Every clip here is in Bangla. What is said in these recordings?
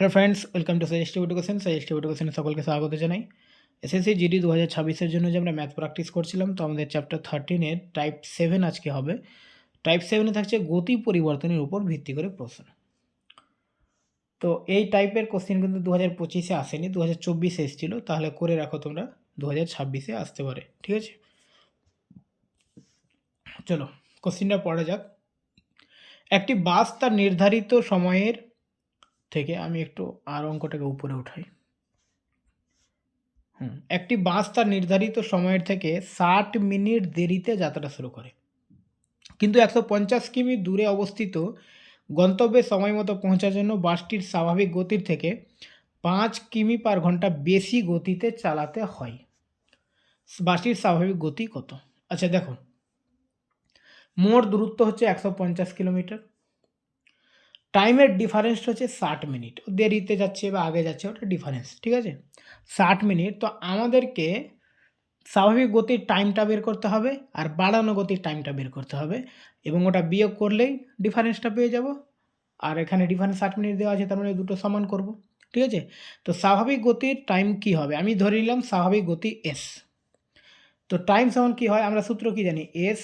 Hello friends, welcome to suggestive education suggestive এডুকেশনে সকলকে স্বাগত জানাই। এসএসসি জিডি দু হাজার ছাব্বিশের জন্য যে আমরা ম্যাথ প্র্যাকটিস করছিলাম, তো আমাদের চ্যাপ্টার থার্টিনের টাইপ সেভেন আজকে হবে। টাইপ সেভেনে থাকছে গতি পরিবর্তনের উপর ভিত্তি করে প্রশ্ন। তো এই টাইপের কোশ্চেন কিন্তু দু হাজার পঁচিশে আসেনি দু হাজার চব্বিশে এসেছিল। তাহলে করে রাখো তোমরা দু হাজার ছাব্বিশে আসতে পারে, ঠিক আছে? চলো কোশ্চেনটা পড়া যাক। একটি বাস তার নির্ধারিত সময়ের থেকে আমি একটু আর অঙ্কটাকে উপরে উঠাই। হুম, একটি বাস তার নির্ধারিত সময়ের থেকে ষাট মিনিট দেরিতে যাত্রা শুরু করে। কিন্তু একশো পঞ্চাশ কিমি দূরে অবস্থিত গন্তব্যে সময় মতো পৌঁছার জন্য বাসটির স্বাভাবিক গতির থেকে পাঁচ কিমি পার ঘণ্টা বেশি গতিতে চালাতে হয়। বাসটির স্বাভাবিক গতি কত? আচ্ছা দেখো। মোট দূরত্ব হচ্ছে একশো পঞ্চাশ কিলোমিটার। টাইমের ডিফারেন্সটা হচ্ছে ষাট মিনিট। ও দেরিতে যাচ্ছে বা আগে যাচ্ছে, ওটা ডিফারেন্স ঠিক আছে? ষাট মিনিট, তো আমাদেরকে স্বাভাবিক গতির টাইমটা বের করতে হবে আর বাড়ানো গতির টাইমটা বের করতে হবে। এবং ওটা বিয়োগ করলেই ডিফারেন্সটা পেয়ে যাব। আর এখানে ডিফারেন্স ষাট মিনিট দেওয়া আছে, তার মানে দুটো সমান করব, ঠিক আছে? তো স্বাভাবিক গতির টাইম কি হবে? আমি ধরে নিলাম স্বাভাবিক গতি এস তো টাইম সমান কি হয়? আমরা সূত্র কি জানি? S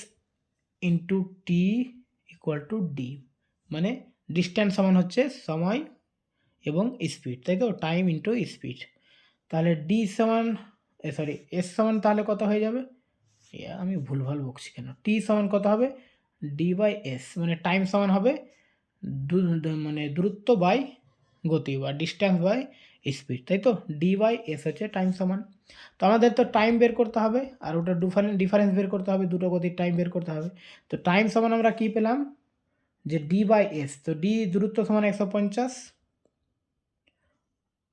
into T equal to D মানে ডিস্ট্যান্স সমান হচ্ছে সময় এবং স্পিড তাই তো? টাইম ইন্টু স্পিড তাহলে ডি সমান সরি এস সমান তাহলে কত হয়ে যাবে? আমি ভুলভাল বকছি কেন? টি সমান কত হবে? ডি বাই এস মানে টাইম সমান হবে মানে দূরত্ব বাই গতি বা ডিস্ট্যান্স বাই স্পিড তাই তো? ডি বাই এস হচ্ছে টাইম সমান। তো আমাদের তো টাইম বের করতে হবে, আর ওটা ডিফারেন্স ডিফারেন্স বের করতে হবে, দুটো গতির টাইম বের করতে হবে। তো টাইম সমান আমরা কী পেলাম? যে ডি বাই এস তো ডি দূরত্ব সমান একশো পঞ্চাশ,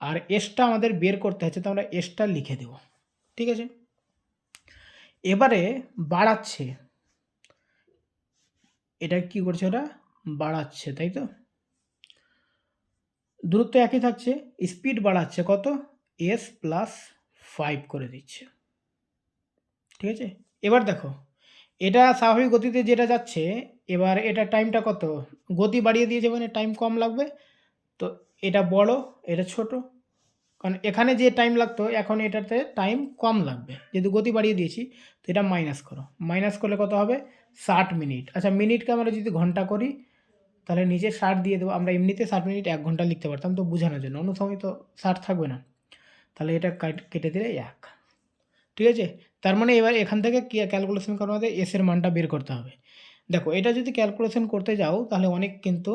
আর এসটা আমাদের বের করতে হচ্ছে, তো আমরা এসটা লিখে দেব, ঠিক আছে? এবারে বাড়াচ্ছে, এটা কি করছে ওটা? বাড়াচ্ছে, তাই তো? দূরত্ব একই থাকছে স্পিড বাড়াচ্ছে কত? এস প্লাস ফাইভ করে দিচ্ছে, ঠিক আছে? এবার দেখো এটা স্বাভাবিক গতিতে যেটা যাচ্ছে, এবার এটা টাইমটা কত? গতি বাড়িয়ে দিয়েছে মানে টাইম কম লাগবে। তো এটা বড়, এটা ছোট। কারণ এখানে যে টাইম লাগতো, এখন এটাতে টাইম কম লাগবে। যেহেতু গতি বাড়িয়ে দিয়েছি, তো এটা মাইনাস করো। মাইনাস করলে কত হবে? ষাট মিনিট আচ্ছা মিনিটকে আমরা যদি ঘণ্টা করি, তাহলে নিচে ষাট দিয়ে দেবো। আমরা এমনিতে ষাট মিনিট এক ঘণ্টা লিখতে পারতাম, তো বোঝানোর জন্য। অন্য সময় তো ষাট থাকবে না। তাহলে এটা কেটে দিলে এক। ঠিক আছে? তার মানে এবার এখান থেকে ক্যালকুলেশন করার মধ্যে এসের মানটা বের করতে হবে। দেখো, এটা যদি ক্যালকুলেশন করতে যাও, তাহলে অনেক কিন্তু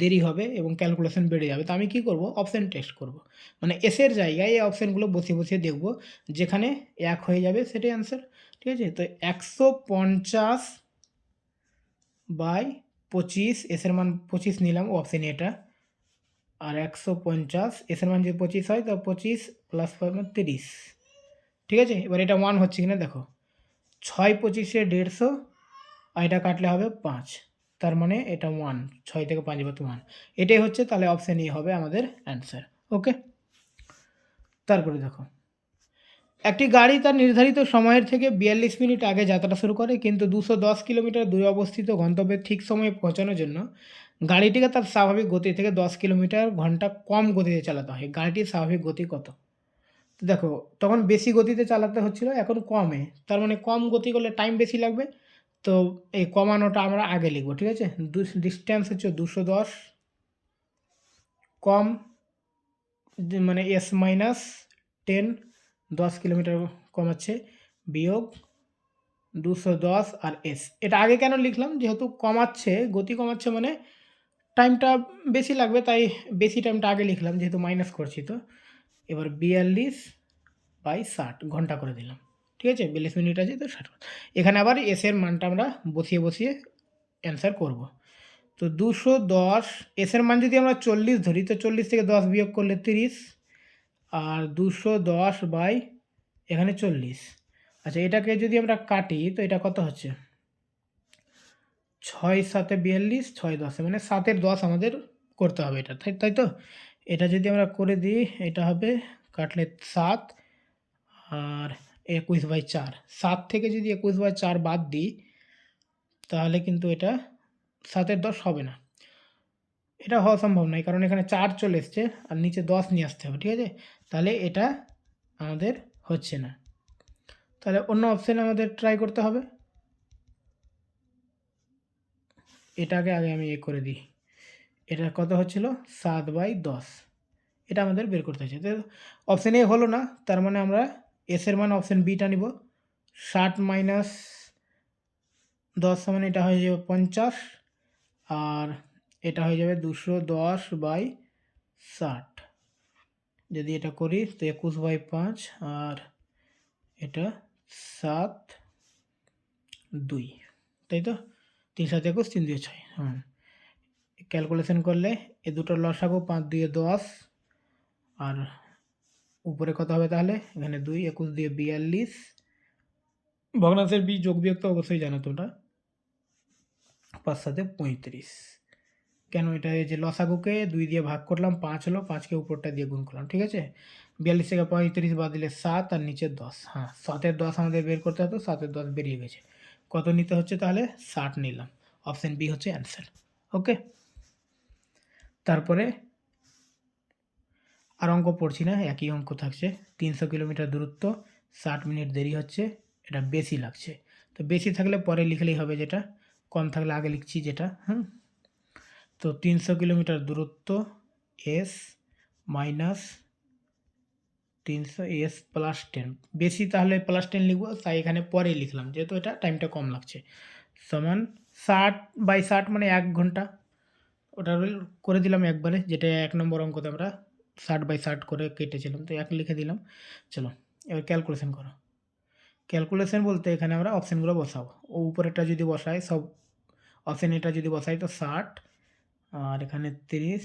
দেরি হবে এবং ক্যালকুলেশন বেড়ে যাবে। তো আমি কি করব? অপশান টেস্ট করব। মানে এসের জায়গায় এই অপশানগুলো বসিয়ে বসিয়ে দেখব, যেখানে এক হয়ে যাবে সেটাই অ্যান্সার ঠিক আছে? তো একশো পঞ্চাশ বাই পঁচিশ এসের মান পঁচিশ নিলাম অপশান এটা আর একশো পঞ্চাশ এসের মান যদি পঁচিশ হয়, তো পঁচিশ প্লাস তিরিশ। ঠিক আছে? এবার এটা ওয়ান হচ্ছে কিনা দেখো। ছয় পঁচিশে দেড়শো, আর এটা কাটলে হবে পাঁচ। তার মানে এটা ওয়ান ছয় থেকে পাঁচ বাদ ওয়ান এটাই হচ্ছে তাহলে অপশান ই হবে আমাদের অ্যান্সার ওকে তারপরে দেখো। একটি গাড়ি তার নির্ধারিত সময়ের থেকে বিয়াল্লিশ মিনিট আগে যাত্রা শুরু করে, কিন্তু দুশো দশ কিলোমিটার দূরে অবস্থিত গন্তব্যে ঠিক সময়ে পৌঁছানোর জন্য গাড়িটিকে তার স্বাভাবিক গতি থেকে দশ কিলোমিটার ঘণ্টা কম গতিতে চালাতে হয়। গাড়িটির স্বাভাবিক গতি কত? দেখো, তখন বেশি গতিতে চালাতে হচ্ছিল, এখন কমে। তার মানে কম গতি করলে টাইম বেশি লাগবে। তো এই কমানোটা আমরা আগে লিখব, ঠিক আছে? ডিস্টেন্স হচ্ছে দুশো দশ, কম মানে এস মাইনাস টেন দশ কিলোমিটার কমাচ্ছে, বিয়োগ দুশো দশ আর এস এটা আগে কেন লিখলাম? যেহেতু কমাচ্ছে, গতি কমাচ্ছে মানে টাইমটা বেশি লাগবে, তাই বেশি টাইমটা আগে লিখলাম, যেহেতু মাইনাস করছি তো। এবার বিয়াল্লিশ বাই ষাট ঘণ্টা করে দিলাম। ঠিক আছে? বিয়াল্লিশ মিনিট আছে তো ষাট এখানে আবার এসের মানটা আমরা বসিয়ে বসিয়ে অ্যান্সার করব। তো দুশো দশ এসের মান যদি আমরা চল্লিশ ধরি, তো চল্লিশ থেকে দশ বিয়োগ করলে তিরিশ। আর দুশো দশ বাই এখানে চল্লিশ। আচ্ছা এটাকে যদি আমরা কাটি, তো এটা কত হচ্ছে? ছয় সাতে বিয়াল্লিশ, ছয় দশে। মানে সাতের দশ আমাদের করতে হবে এটা, তাই তাই তো? এটা যদি আমরা করে দিই, এটা হবে কাটলে সাত। আর একুশ বাই চার। সাত থেকে যদি একুশ বাই চার বাদ দিই, তাহলে কিন্তু এটা সাতের দশ হবে না। এটা হওয়া সম্ভব নয়, কারণ এখানে চার চলে এসছে আর নিচে দশ নিয়ে আসতে হবে, ঠিক আছে? তাহলে এটা আমাদের হচ্ছে না। তাহলে অন্য অপশান আমাদের ট্রাই করতে হবে। এটাকে আগে আমি এ করে দিই। এটা কত হচ্ছিল? সাত বাই দশ। এটা আমাদের বের করতে হচ্ছে তো অপশান এ হলো না, তার মানে আমরা এসের মান অপশান বিটা নিব। ষাট মাইনাস দশ সমান এটা হয়ে যাবে পঞ্চাশ, আর এটা হয়ে যাবে দুশো দশ বাই ষাট। যদি এটা করি তো একুশ বাই পাঁচ, আর এটা সাত দুই। তাই তো? তিন সাত একুশ, তিন দুই ছয়। হ্যাঁ ক্যালকুলেশন করলে এ দুটো লসাগু পাঁচ দুয়ে দশ, আর উপরে কত হবে তাহলে? এখানে দুই, একুশ দিয়ে বিয়াল্লিশ। ভগ্নাংশের বি যোগ বিয়োগ তো অবশ্যই জানো তোমরা। পাঁচ সাথে পঁয়ত্রিশ। কেন এটা যে লসাগুকে দুই দিয়ে ভাগ করলাম, পাঁচ হলো, পাঁচকে উপরটা দিয়ে গুণ করলাম, ঠিক আছে? বিয়াল্লিশ থেকে পঁয়ত্রিশ বাদ দিলে সাত আর নিচে দশ। হ্যাঁ সাতের দশ আমাদের বের করতে হতো সাতের দশ বেরিয়ে গেছে। কত নিতে হচ্ছে তাহলে? ষাট নিলাম। অপশান বি হচ্ছে অ্যান্সার। ওকে? তারপরে আর অঙ্ক পড়ছি না, একই অঙ্ক থাকছে। তিনশো কিলোমিটার দূরত্ব, ষাট মিনিট দেরি হচ্ছে, এটা বেশি লাগছে। তো বেশি থাকলে পরে লিখলেই হবে যেটা, কম থাকলে আগে লিখছি যেটা, হুম? তো তিনশো কিলোমিটার দূরত্ব, এস মাইনাস তিনশো, এস প্লাস টেন। বেশি তাহলে প্লাস টেন লিখব, তাই এখানে পরে লিখলাম, যেহেতু এটা টাইমটা কম লাগছে। সমান ষাট বাই ষাট মানে এক ঘণ্টা, ওটা করে দিলাম একবারে, যেটা এক নম্বর অঙ্কতে আমরা ষাট বাই ষাট করে কেটেছিলাম, তো এক লিখে দিলাম। চলো, এবার ক্যালকুলেশন করো। ক্যালকুলেশন বলতে এখানে আমরা অপশানগুলো বসাবো। ও উপরেরটা যদি বসাই, সব অপশান এটা যদি বসাই, তো ষাট, আর এখানে তিরিশ,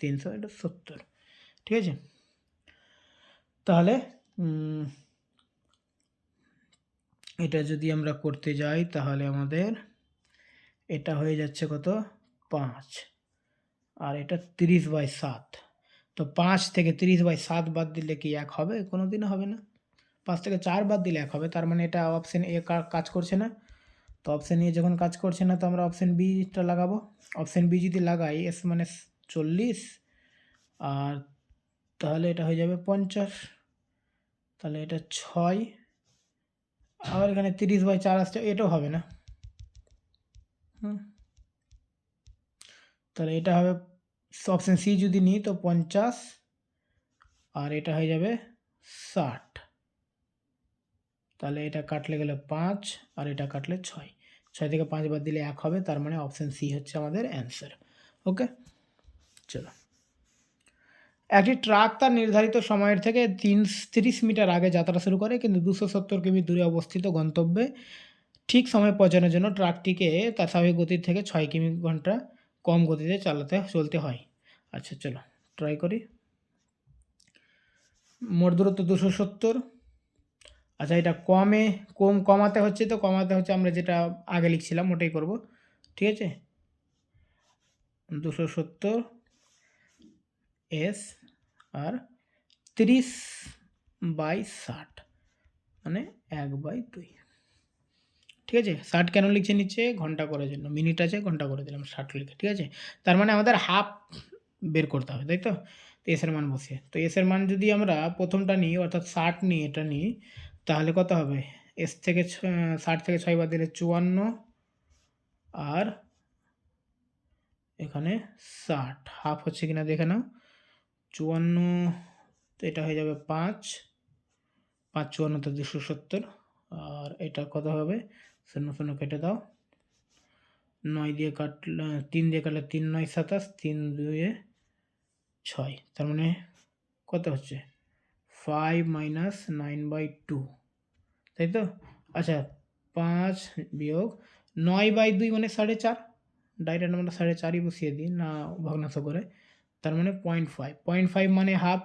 তিনশো, এটা সত্তর। ঠিক আছে? তাহলে এটা যদি আমরা করতে যাই, তাহলে আমাদের এটা হয়ে যাচ্ছে কত? পাঁচ। আর এটা তিরিশ বাই সাত। তো পাঁচ থেকে তিরিশ বাই সাত বাদ দিলে কি এক হবে? কোনো দিনও হবে না। পাঁচ থেকে চার বাদ দিলে এক হবে। তার মানে এটা অপশান এ কাজ করছে না। তো অপশান এ যখন কাজ করছে না, তো আমরা অপশান বিটা লাগাবো। অপশান বি যদি লাগাই এস মানে চল্লিশ, আর তাহলে এটা হয়ে যাবে পঞ্চাশ। তাহলে এটা ছয়। আবার এখানে তিরিশ বাই চার আসছে, এটাও হবে না। হুম। তাহলে এটা হবে অপশান সি যদি নিই তো পঞ্চাশ, আর এটা হয়ে যাবে ষাট। তাহলে এটা কাটলে গেলে পাঁচ, আর এটা কাটলে ছয়। ছয় থেকে পাঁচ বাদ দিলে এক হবে, তার মানে অপশান সি হচ্ছে আমাদের অ্যান্সার ওকে চলো। একটি ট্রাক তার নির্ধারিত সময়ের থেকে তিন, তিরিশ মিটার আগে যাত্রা শুরু করে, কিন্তু দুশো সত্তর কিমি দূরে অবস্থিত গন্তব্যে ঠিক সময় পৌঁছানোর জন্য ট্রাকটিকে তার স্বাভাবিক গতির থেকে ছয় কিমি ঘণ্টা কম গতিতে চালাতে চলতে হয়। আচ্ছা চলো ট্রাই করি। মোট দূরত্ব দুশো সত্তর। আচ্ছা এটা কমে, কম কমাতে হচ্ছে তো, কমাতে হচ্ছে আমরা যেটা আগে লিখছিলাম ওটাই করব। ঠিক আছে? দুশো সত্তর, এস আর তিরিশ বাই ষাট মানে এক বাই দুই। ঠিক আছে? ষাট কেন লিখছে নিচ্ছে? ঘণ্টা করার জন্য। মিনিট আছে, ঘণ্টা করে দিলাম, ষাট লিখে, ঠিক আছে? তার মানে আমাদের হাফ বের করতে হবে, তাই তো? তো এসের মান বসিয়ে। তো এসের মান যদি আমরা প্রথমটা নিই, অর্থাৎ ষাট নিই এটা নিই, তাহলে কত হবে? এস থেকে ষাট থেকে ছয় বাদ দিলে চুয়ান্ন, আর এখানে ষাট। হাফ হচ্ছে কিনা দেখে নাও। চুয়ান্ন, তো এটা হয়ে যাবে পাঁচ। পাঁচ চুয়ান্ন, তো দুশো সত্তর। আর এটা কত হবে? শূন্য শূন্য কেটে দাও। নয় দিয়ে কাটলে, তিন দিয়ে কাটলে তিন, নয় সাতাশ, তিন দুয়ে ছয়। তার মানে কত হচ্ছে? Five minus nine by two তাই তো? আচ্ছা পাঁচ বিয়োগ নয় বাই দুই মানে সাড়ে চার। ডাইরেক্ট আমরা সাড়ে চারই বসিয়ে দিই, না ভগ্নাংশ করে। তার মানে পয়েন্ট ফাইভ পয়েন্ট ফাইভ মানে হাফ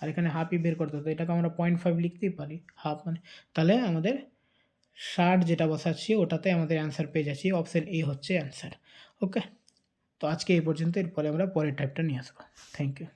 আর এখানে হাফই বের করতে হতো এটাকে আমরা পয়েন্ট ফাইভ লিখতেই পারি। হাফ মানে তাহলে আমাদের ষাট যেটা বসাচ্ছি, ওটাতে আমাদের অ্যান্সার পেয়ে যাচ্ছি। অপশান এ হচ্ছে অ্যান্সার ওকে তো আজকে এই পর্যন্ত, এরপরে আমরা পরের টাইপটা নিয়ে আসব। Thank you